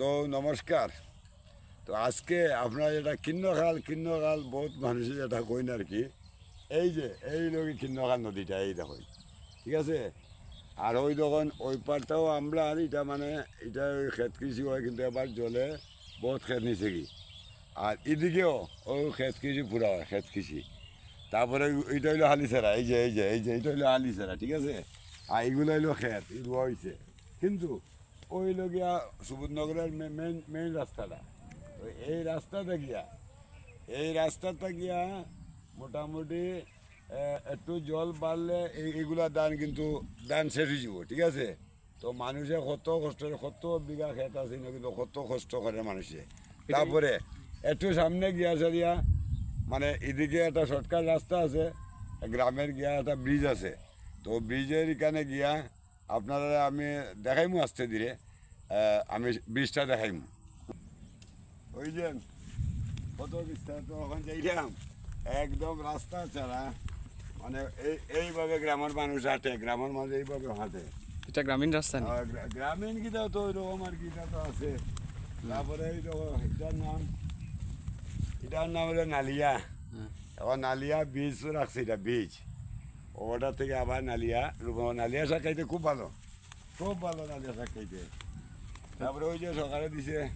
তো নমস্কার। তো আজকে আপনার এটা কিন্নখাল কিন্নখাল বহুত মানুষের এটা কইন আর কি, এই যে, এই লোক কিন্নখাল নদীটা, এই দেখুন ঠিক আছে? আর ওই তখন ওই পারটাও আমরা, আর এটা মানে এটা ওই ক্ষেত কৃষি হয়, কিন্তু এবার জলে বহুত ক্ষেত নিছে কি। আর এদিকেও ওই ক্ষেত কৃষি পুরা হয়, ক্ষেত কৃষি। তারপরে এইটা হইল হালিসেরা এই যে এই যে এই যে, এইটা হইল হালিসেরা ঠিক আছে? আর এইগুলো হইল ক্ষেত রোয়া হয়েছে কিন্তু ওই লগিয়া সুবোধনগরের মেন মেইন রাস্তাটা। তো এই রাস্তাটা গিয়া এই রাস্তাটা গিয়া মোটামুটি একটু জল বাড়লে এই এইগুলা ধান কিন্তু ধান শেষ হয়ে যাব ঠিক আছে? তো মানুষে কত কষ্ট কত বিঘা খেত আছে কিন্তু কত কষ্ট করে মানুষে। তারপরে একটু সামনে গিয়া সারিয়া মানে এদিকে একটা শর্টকাট রাস্তা আছে গ্রামের গিয়া একটা ব্রিজ আছে। তো ব্রিজের এখানে গিয়া আপনারা আমি দেখাইমু আসতে ধীরে আমি ব্রিজটা দেখাইমু। ওই যে কত বিস্তারিত ওখান যাইলাম একদম রাস্তা ছাড়া মানে এই এইভাবে গ্রামের মানুষ হাঁটে গ্রামের মানুষ এইভাবে হাঁটে। এটা গ্রামীণ রাস্তা আর গ্রামীণ গীতা তো ওইরকম আর গীতা তো আছে। তারপরে এই এটার নাম এটার নাম হলো নালিয়া। হ্যাঁ। এখন নালিয়া বীজ রাখছে এটা বীজ ওটা থেকে আবার নালিয়া রূপ- নালিয়া শাক খাইতে খুব ভালো। খুব ভালো নালিয়া শাক খাইতে। তারপরে ওই যে সকালে দিছে,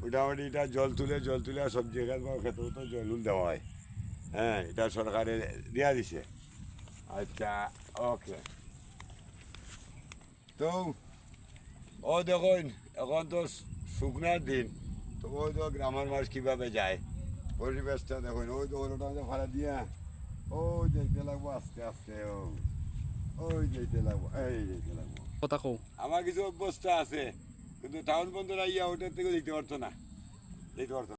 মোটামুটি এটা জল তুলে জল তুলে সবজি বা খেতেও তো জল দেওয়া হয়। হ্যাঁ এটা সরকারে দেওয়া দিছে। আচ্ছা ওকে। তো, ও দেখুন, এখন তো শুকনার দিন, তো ওই তো গ্রামের মানুষ কীভাবে যায়? পরিবেশটা দেখুন, ওই তো ওটা ভাড়া দিয়া ওই যেতে লাগবো আস্তে আস্তে ও ওই যেতে লাগবো এই যেতে লাগবো কথা কও আমার কিছু অভ্যস্ত আছে কিন্তু টাউন বন্ধুরা ইয়া ওটার থেকে দিতে পারতো না দিতে পারতো